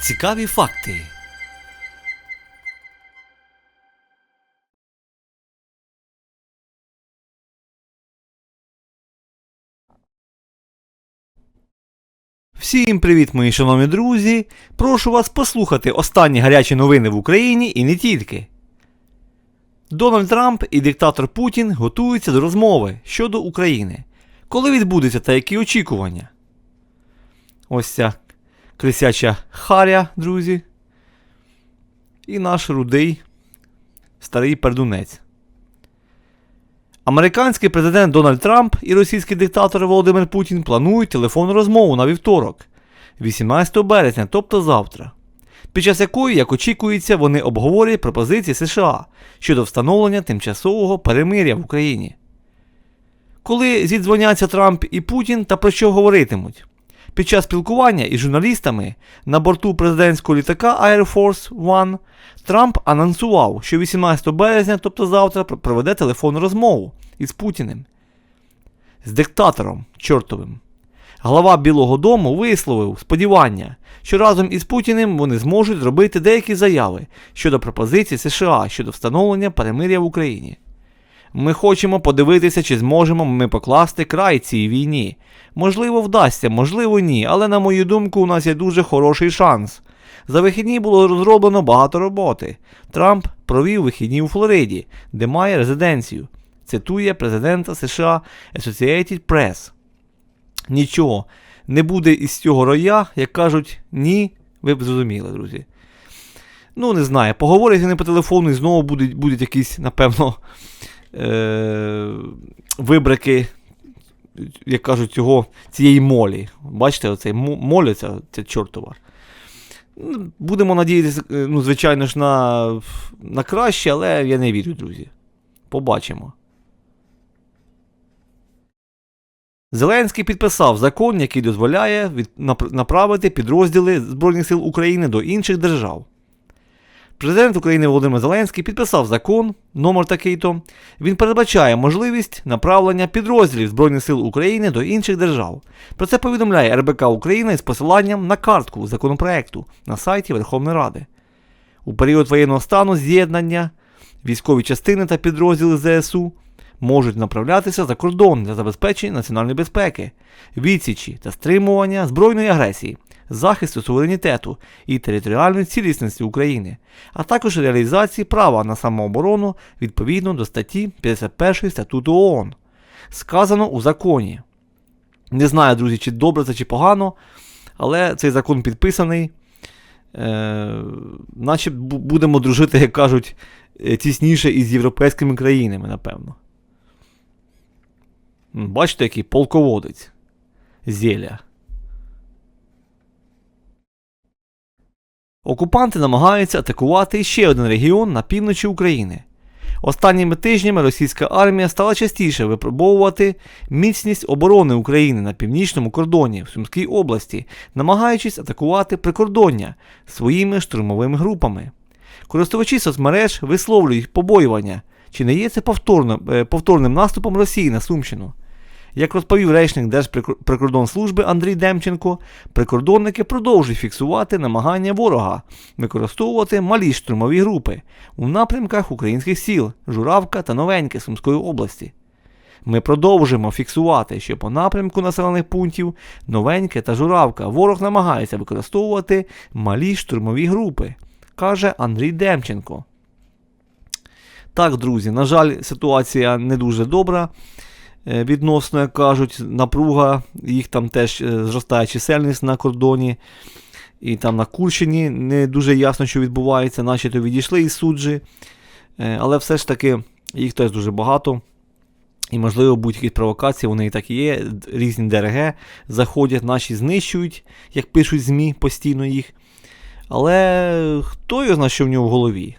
Цікаві факти. Всім привіт, мої шановні друзі! Прошу вас послухати останні гарячі новини в Україні і не тільки. Дональд Трамп і диктатор Путін готуються до розмови щодо України. Коли відбудеться та які очікування? Ось ця крисяча Харя, друзі. І наш рудий старий пердунець. Американський президент Дональд Трамп і російський диктатор Володимир Путін планують телефонну розмову на вівторок, 18 березня, тобто завтра, під час якої, як очікується, вони обговорять пропозиції США щодо встановлення тимчасового перемиря в Україні. Коли зідзвоняться Трамп і Путін та про що говоритимуть? Під час спілкування із журналістами на борту президентського літака Air Force One Трамп анонсував, що 18 березня, тобто завтра, проведе телефонну розмову із Путіним. З диктатором чортовим. Глава Білого Дому висловив сподівання, що разом із Путіним вони зможуть зробити деякі заяви щодо пропозицій США щодо встановлення перемиря в Україні. Ми хочемо подивитися, чи зможемо ми покласти край цій війні. Можливо, вдасться, можливо, ні, але на мою думку, у нас є дуже хороший шанс. За вихідні було розроблено багато роботи. Трамп провів вихідні у Флориді, де має резиденцію. Цитує президента США Associated Press. Нічого не буде із цього роя, як кажуть, ні, ви б зрозуміли, друзі. Ну, не знаю, поговорять вони по телефону і знову будуть, будуть якісь, напевно, е- вибрики, як кажуть, цього, цієї молі. Бачите, оцей мо- моль, ця, ця чортова. Ну, Будемо надіятися, е, ну, звичайно ж, на, на краще, але я не вірю, друзі. Побачимо. Зеленський підписав закон, який дозволяє від, направити підрозділи Збройних сил України до інших держав. Президент України Володимир Зеленський підписав закон, номер такий-то. Він передбачає можливість направлення підрозділів Збройних сил України до інших держав. Про це повідомляє РБК Україна із посиланням на картку законопроекту на сайті Верховної Ради. У період воєнного стану з'єднання, військові частини та підрозділи ЗСУ можуть направлятися за кордон для забезпечення національної безпеки, відсічі та стримування збройної агресії, захисту суверенітету і територіальної цілісності України, а також реалізації права на самооборону відповідно до статті 51 статуту ООН. Сказано у законі. Не знаю, друзі, чи добре це чи погано, але цей закон підписаний. Е, наче будемо дружити, як кажуть, е, тісніше із європейськими країнами, напевно. Бачите, який полководець. Зєля. Окупанти намагаються атакувати ще один регіон на півночі України. Останніми тижнями російська армія стала частіше випробовувати міцність оборони України на північному кордоні в Сумській області, намагаючись атакувати прикордоння своїми штурмовими групами. Користувачі соцмереж висловлюють побоювання, чи не є це повторно, е, повторним наступом Росії на Сумщину. Як розповів речник Держприкордонслужби Андрій Демченко, прикордонники продовжують фіксувати намагання ворога використовувати малі штурмові групи у напрямках українських сіл Журавка та Новеньке Сумської області. Ми продовжуємо фіксувати, що по напрямку населених пунктів Новеньке та Журавка ворог намагається використовувати малі штурмові групи, каже Андрій Демченко. Так, друзі, на жаль, ситуація не дуже добра. Е, Відносно, як кажуть, напруга, їх там теж е, зростає чисельність на кордоні. І там на Курщині не дуже ясно, що відбувається, наші то відійшли із суджі. Е, Але все ж таки їх теж дуже багато. І, можливо, будь-які провокації, вони і так і є. Різні ДРГ заходять, наші знищують, як пишуть ЗМІ постійно їх. Але хто його знає, що в нього в голові?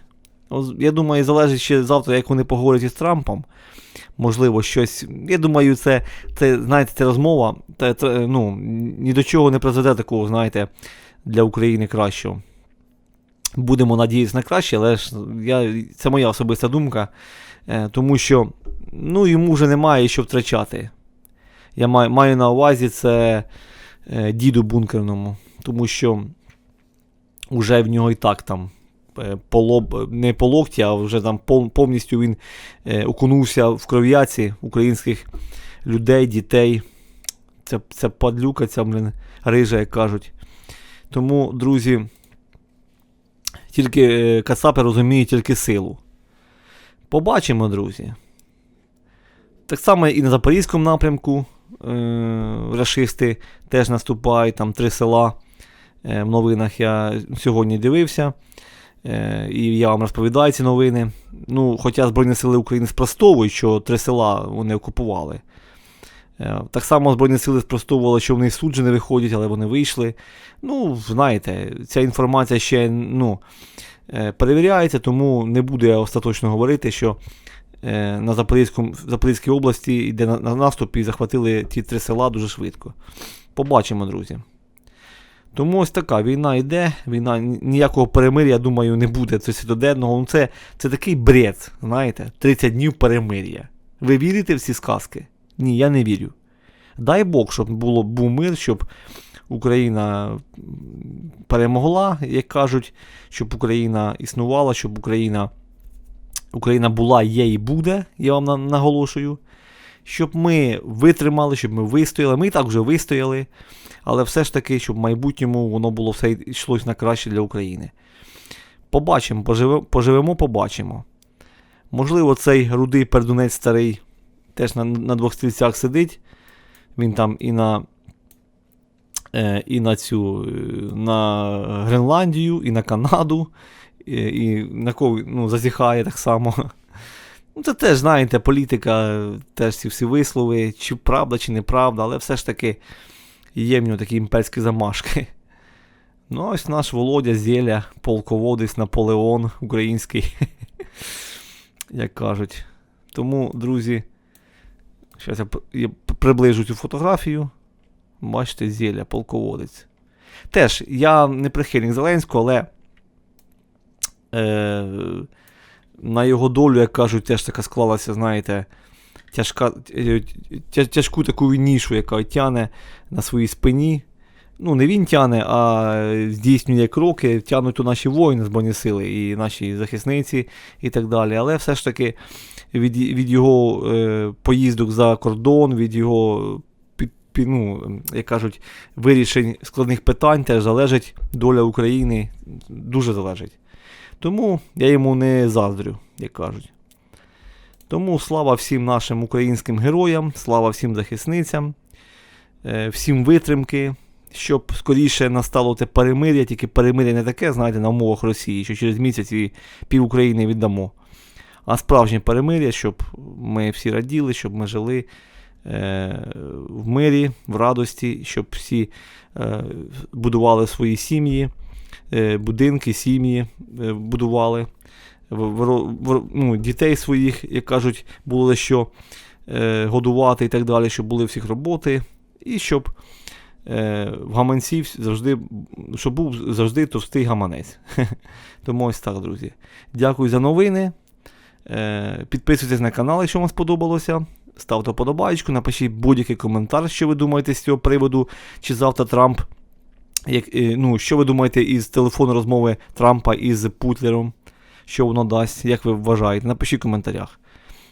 Я думаю, залежить ще завтра, як вони поговорять із Трампом. Можливо, щось. Я думаю, це, це знаєте, ця розмова та, та, ну, ні до чого не призведе такого, знаєте, для України кращого. Будемо надіятися на краще, але ж я, це моя особиста думка. Е, тому що ну, йому вже немає що втрачати. Я маю, маю на увазі це е, діду бункерному. Тому що уже в нього і так там по лоб, не по локті, а вже там повністю він е, окунувся в кров'яці українських людей, дітей. Це, це падлюка, ця, блин, рижа, як кажуть. Тому, друзі, тільки е, Кацапи розуміють тільки силу. Побачимо, друзі. Так само і на Запорізькому напрямку е, рашисти теж наступають, там три села. Е, в новинах я сьогодні дивився. Е, і я вам розповідаю ці новини. Ну, хоча Збройні Сили України спростовують, що три села вони окупували. Е, Так само Збройні сили спростовували, що вони в суд не виходять, але вони вийшли. Ну, знаєте, ця інформація ще ну, е, перевіряється, тому не буду я остаточно говорити, що на Запорізькій області йде на, на наступ і захватили ті три села дуже швидко. Побачимо, друзі. Тому ось така війна йде, війна ніякого перемир'я, думаю, не буде це світоденного. Ну, це, це такий бред, знаєте, 30 днів перемир'я. Ви вірите в ці сказки? Ні, я не вірю. Дай Бог, щоб було, був мир, щоб Україна перемогла, як кажуть, щоб Україна існувала, щоб Україна, Україна була, є і буде, я вам наголошую. Щоб ми витримали, щоб ми вистояли. Ми і так вже вистояли, але все ж таки, щоб в майбутньому воно було все йшлось на краще для України. Побачимо, поживе, поживемо, побачимо. Можливо, цей рудий пердунець старий теж на, на двох стільцях сидить. Він там і на, е, і на цю е, на Гренландію, і на Канаду, і, і на кого ну, зазіхає так само. Ну, це теж, знаєте, політика, теж ці всі вислови, чи правда, чи неправда, але все ж таки є в нього такі імперські замашки. Ну, ось наш Володя Зєля, полководець Наполеон український, як кажуть. Тому, друзі, зараз я, приближу цю фотографію. Бачите, Зєля, полководець. Теж, я не прихильник Зеленського, але е, на його долю, як кажуть, теж така склалася, знаєте, тяжка, е, тя- тяжку таку нішу, яка тяне на своїй спині. Ну, не він тяне, а здійснює кроки, тянуть то наші воїни Збройні сили і наші захисниці і так далі. Але все ж таки від, від його е, поїздок за кордон, від його ну, як кажуть, вирішень складних питань теж залежить доля України, дуже залежить. Тому я йому не заздрю, як кажуть. Тому слава всім нашим українським героям, слава всім захисницям, е, всім витримки, щоб скоріше настало те перемир'я, тільки перемир'я не таке, знаєте, на умовах Росії, що через місяць і пів України віддамо. А справжнє перемир'я, щоб ми всі раділи, щоб ми жили е, в мирі, в радості, щоб всі е, будували свої сім'ї, будинки, сім'ї е, будували. Ну, дітей своїх, як кажуть, було за що е, годувати і так далі, щоб були всіх роботи, і щоб е, в гаманці завжди, щоб був завжди товстий гаманець. Тому ось так, друзі. Дякую за новини. Е, підписуйтесь на канал, якщо вам сподобалося. Ставте вподобайку, напишіть будь-який коментар, що ви думаєте з цього приводу, чи завтра Трамп. Як, е, ну, що ви думаєте із телефону розмови Трампа із Путлером? Що воно дасть, як ви вважаєте? Напишіть в коментарях.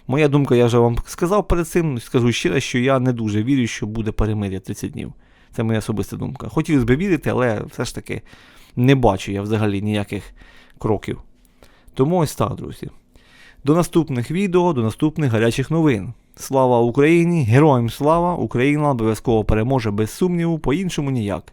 Моя думка, я вже вам сказав перед цим, скажу раз, що я не дуже вірю, що буде перемир'я 30 днів. Це моя особиста думка. Хотілося б вірити, але все ж таки не бачу я взагалі ніяких кроків. Тому ось так, друзі. До наступних відео, до наступних гарячих новин. Слава Україні! Героям слава! Україна обов'язково переможе без сумніву, по-іншому ніяк.